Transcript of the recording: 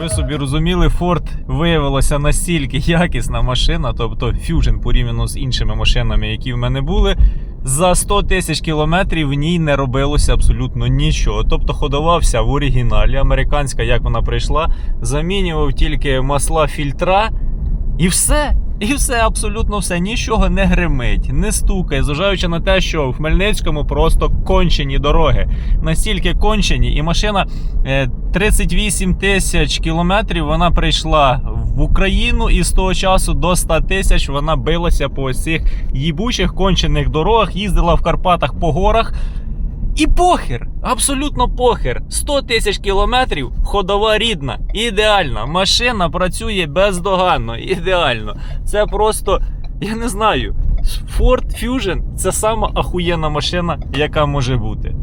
ви собі розуміли, Ford виявилася настільки якісна машина, тобто Fusion порівняно з іншими машинами, які в мене були. За 100 тисяч кілометрів в ній не робилося абсолютно нічого. Тобто ходова вся в оригіналі, американська, як вона прийшла, замінював тільки масла фільтра і все. І все, абсолютно все, нічого не гримить, не стукає, зважаючи на те, що в Хмельницькому просто кончені дороги. Настільки кончені, і машина е, 38 тисяч кілометрів вона прийшла в Україну, і з того часу до 100 тисяч вона билася по цих їбучих кончених дорогах, їздила в Карпатах по горах. І похер, абсолютно похер. 100 тисяч кілометрів, ходова рідна, ідеальна. Машина працює бездоганно, ідеально. Це просто, я не знаю. Ford Fusion це сама ахуєнна машина, яка може бути.